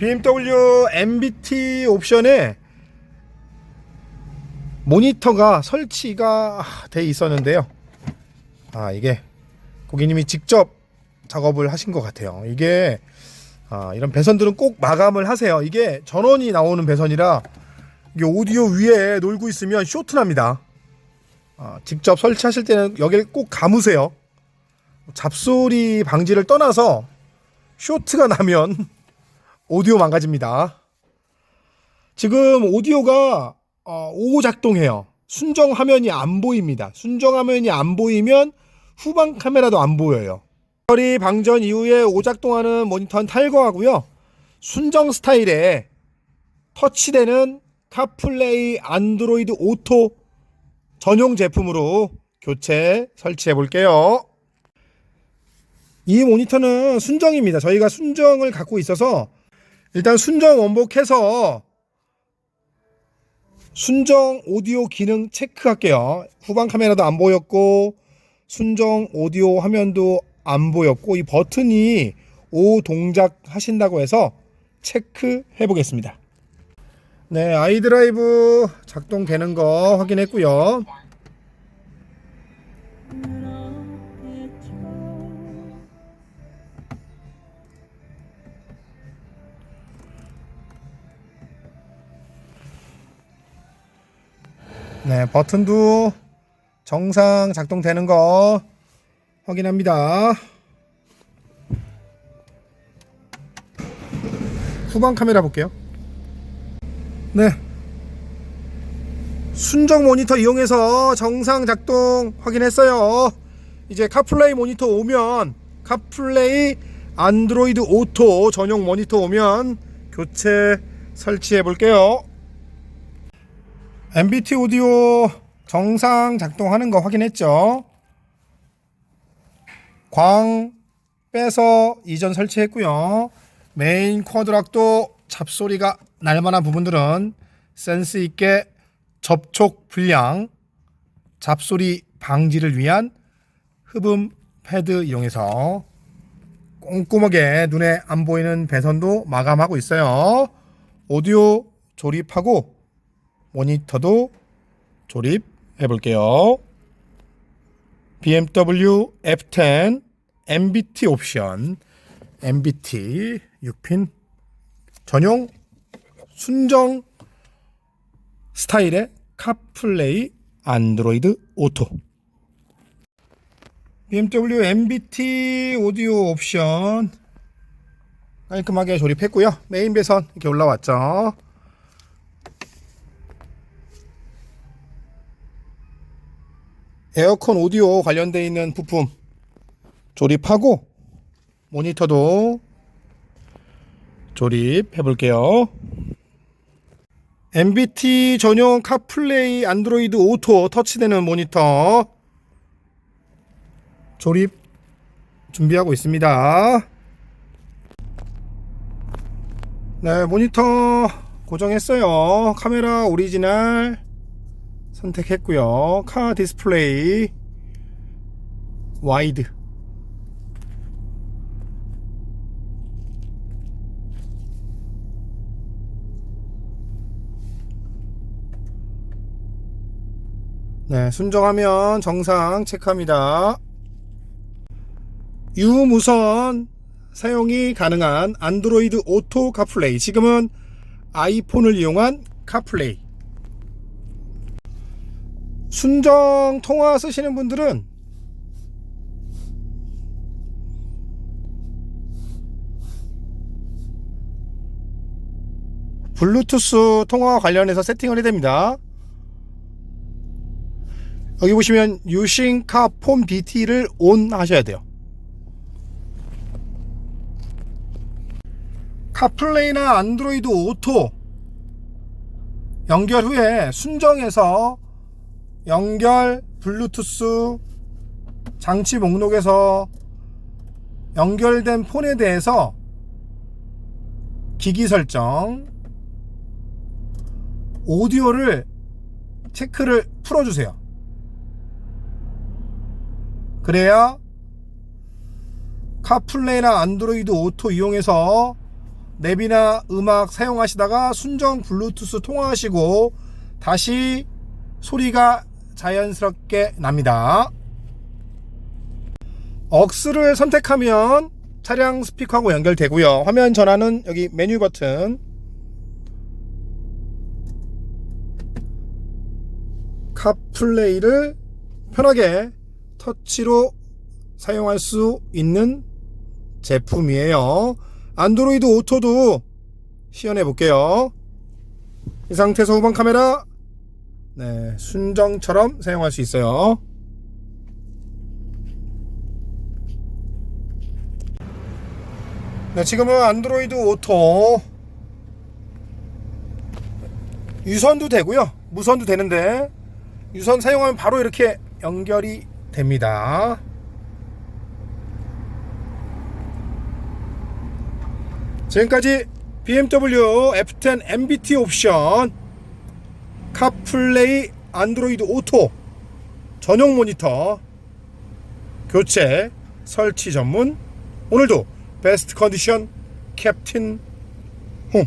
BMW MBT 옵션에 모니터가 설치가 돼 있었는데요. 아 이게 고객님이 직접 작업을 하신 것 같아요. 이게 아, 이런 배선들은 꼭 마감을 하세요. 이게 전원이 나오는 배선이라 이게 오디오 위에 놀고 있으면 쇼트 납니다. 아, 직접 설치하실 때는 여기를 꼭 감으세요. 잡소리 방지를 떠나서 쇼트가 나면 오디오 망가집니다. 지금 오디오가 어, 오 작동해요. 순정 화면이 안 보입니다. 순정 화면이 안 보이면 후방 카메라도 안 보여요. 배터리 방전 이후에 오작동하는 모니터는 탈거하고요. 순정 스타일의 터치되는 카플레이 안드로이드 오토 전용 제품으로 교체 설치해 볼게요. 이 모니터는 순정입니다. 저희가 순정을 갖고 있어서 일단 순정 원복해서 순정 오디오 기능 체크할게요. 후방 카메라도 안 보였고 순정 오디오 화면도 안 보였고 이 버튼이 오 동작 하신다고 해서 체크해 보겠습니다. 네, 아이드라이브 작동되는 거 확인했고요. 네, 버튼도 정상 작동되는 거 확인합니다. 후방 카메라 볼게요. 네. 순정 모니터 이용해서 정상 작동 확인했어요. 이제 카플레이 모니터 오면 카플레이 안드로이드 오토 전용 모니터 오면 교체 설치해 볼게요. MBT 오디오 정상 작동하는 거 확인했죠? 광 빼서 이전 설치했고요. 메인 쿼드락도 잡소리가 날 만한 부분들은 센스 있게 접촉 불량 잡소리 방지를 위한 흡음 패드 이용해서 꼼꼼하게 눈에 안 보이는 배선도 마감하고 있어요. 오디오 조립하고 모니터도 조립해 볼게요. BMW F10 MBT 옵션 MBT 6핀 전용 순정 스타일의 카플레이 안드로이드 오토 BMW MBT 오디오 옵션 깔끔하게 조립했고요. 메인 배선 이렇게 올라왔죠. 에어컨 오디오 관련되어 있는 부품 조립하고 모니터도 조립해 볼게요. MBT 전용 카플레이 안드로이드 오토 터치되는 모니터 조립 준비하고 있습니다. 네, 모니터 고정했어요. 카메라 오리지널 선택했고요. 카 디스플레이 와이드 네, 순정하면 정상 체크합니다. 유무선 사용이 가능한 안드로이드 오토 카플레이. 지금은 아이폰을 이용한 카플레이. 순정 통화 쓰시는 분들은 블루투스 통화 관련해서 세팅을 해야 됩니다. 여기 보시면 유싱 카폰 BT를 온 하셔야 돼요. 카플레이나 안드로이드 오토 연결 후에 순정에서 연결 블루투스 장치 목록에서 연결된 폰에 대해서 기기 설정 오디오를 체크를 풀어주세요. 그래야 카플레이나 안드로이드 오토 이용해서 랩이나 음악 사용하시다가 순정 블루투스 통화하시고 다시 소리가 자연스럽게 납니다. 억스를 선택하면 차량 스피커하고 연결되고요. 화면 전환은 여기 메뉴 버튼 카플레이를 편하게 터치로 사용할 수 있는 제품이에요. 안드로이드 오토도 시연해 볼게요. 이 상태에서 후방 카메라 네, 순정처럼 사용할 수 있어요. 네, 지금은 안드로이드 오토 유선도 되고요. 무선도 되는데 유선 사용하면 바로 이렇게 연결이 됩니다. 지금까지 BMW F10 MBT 옵션 카플레이 안드로이드 오토 전용 모니터 교체 설치 전문 오늘도 베스트 컨디션 캡틴 홍